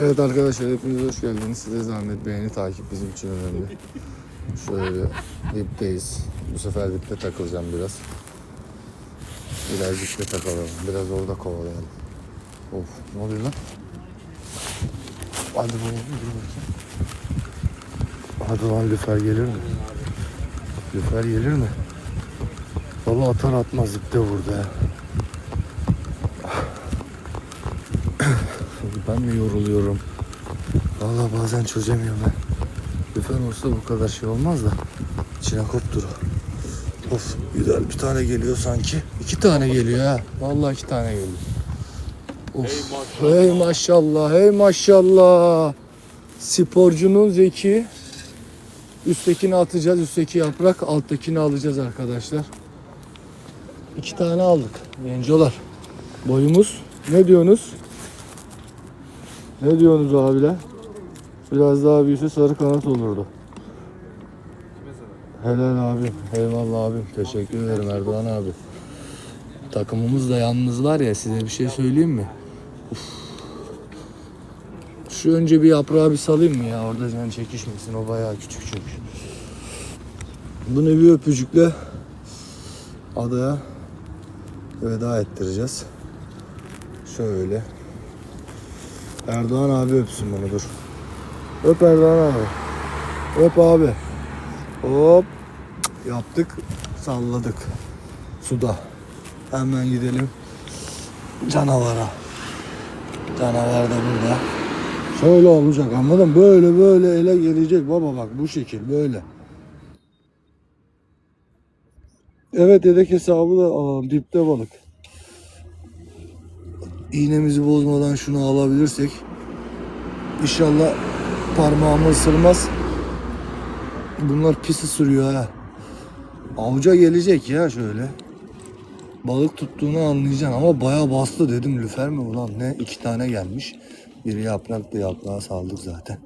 Evet arkadaşlar hepiniz hoş geldiniz. Size zahmet beğeni takip bizim için önemli. Şöyle bir dipteyiz. Bu sefer dipte takılacağım biraz. Biraz dipte takalım. Biraz orada kovalayalım. Of ne oluyor lan? Hadi bakalım dur bakayım. Hadi lan lüfer gelir mi? Lüfer gelir mi? Valla atar atmaz dipte vurdu ya. Ben mi yoruluyorum? Valla bazen çözemiyorum ben. Lüfen olsa bu kadar şey olmaz da. İçine koptur. Of güzel bir tane geliyor sanki. İki tane geliyor ha. Vallahi iki tane geliyor. Of. Hey maşallah, hey maşallah. Sporcunun zeki. Üsttekini atacağız, üstteki yaprak, alttakini alacağız arkadaşlar. İki tane aldık. Gencolar. Boyumuz ne diyorsunuz? Ne diyorsunuz abiler? Biraz daha büyüse sarı kanat olurdu. Helal abim. Eyvallah abim. Teşekkür ederim Erdoğan abi. Takımımız da yalnız var ya size bir şey söyleyeyim mi? Uf. Şu önce bir yaprağı bir salayım mı ya? Orada can çekişmesin. O bayağı küçük çünkü. Bunu bir öpücükle adaya veda ettireceğiz. Şöyle. Erdoğan abi öpsün bunu dur. Öp Erdoğan abi. Öp abi. Hop. Yaptık. Salladık. Suda. Hemen gidelim. Canavara. Canavar da burada. Şöyle olacak anladın mı? Böyle böyle ele gelecek baba bak bu şekil böyle. Evet yedek hesabı da alalım. Dipte balık. İğnemizi bozmadan şunu alabilirsek İnşallah parmağımı ısırmaz. Bunlar pis ısırıyor ha. Avuca gelecek ya şöyle. Balık tuttuğunu anlayacaksın ama bayağı bastı dedim lüfer mi ulan ne iki tane gelmiş. Biri yapraktı yaprağa saldık zaten.